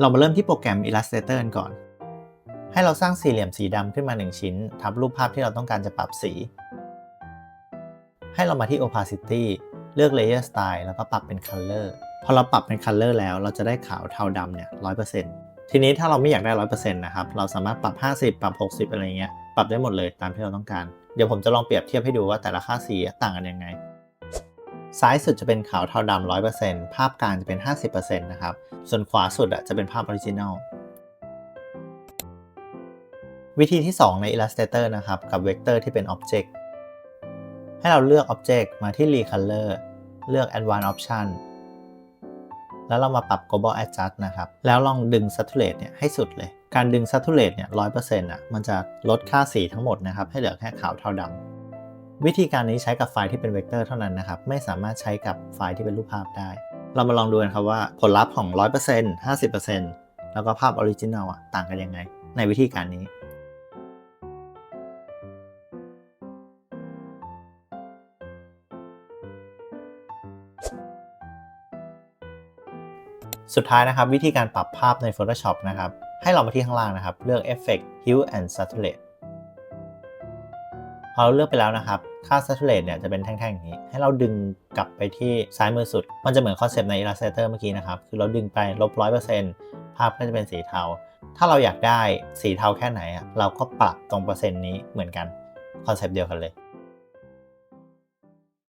เรามาเริ่มที่โปรแกรม Illustrator ก่อน ให้เราสร้างสี่เหลี่ยมสีดำขึ้นมา 1 ชิ้น ทับรูปภาพที่เราต้องการจะปรับสี ให้เรามาที่ opacity เลือก layer style แล้วก็ปรับเป็น color พอเราปรับเป็น color แล้วเราจะได้ขาวเทาดำเนี่ย100%ทีนี้ถ้าเราไม่อยากได้100%นะครับ เราสามารถปรับ 50 ปรับ 60 อะไรเงี้ย ปรับได้หมดเลยตามที่เราต้องการ เดี๋ยวผมจะลองเปรียบเทียบให้ดูว่าแต่ละค่าสีต่างกันยังไง ซ้ายสุดจะเป็นขาวเทาดำ100%ภาพกลางจะเป็น 50%นะครับ ส่วนขวาสุดอะจะเป็นภาพออริจินัลวิธีที่ 2 ใน Illustrator นะครับ กับเวกเตอร์ที่เป็น Object ให้เราเลือก Object มาที่ Recolor เลือก Advanced Option แล้วเรามาปรับ Global Adjust นะครับ แล้วลองดึง Saturate เนี่ยให้สุดเลย การดึง Saturate เนี่ย100%อะ มันจะลดค่าสีทั้งหมดนะครับ ให้เหลือแค่ขาวเทาดำ วิธีการนี้ใช้กับไฟล์ที่เป็นเวกเตอร์เท่านั้นนะครับ ไม่สามารถใช้กับไฟล์ที่เป็นรูปภาพได้ เรามาลองดูกันครับว่าผลลัพธ์ของ 100% 50%แล้วก็ภาพออริจินัลอะต่างกันยังไง ในวิธีการนี้สุดท้ายนะครับ วิธีการปรับภาพใน Photoshop นะครับ ให้เรามาที่ข้างล่างนะครับ เลือก Effect Hue and Saturate พอเราเลือกไปแล้วนะครับ ค่า Saturate เนี่ยจะเป็นแท่งๆอย่างนี้ ให้เราดึงกลับไปที่ซ้ายมือสุด มันจะเหมือนคอนเซปต์ใน Illustrator เมื่อกี้นะครับ คือเราดึงไปลบร้อยเปอร์เซ็นต์ภาพก็จะเป็นสีเทา ถ้าเราอยากได้สีเทาแค่ไหนอะเราก็ปรับตรงเปอร์เซ็นต์นี้เหมือนกัน คอนเซปต์เดียวกันเลย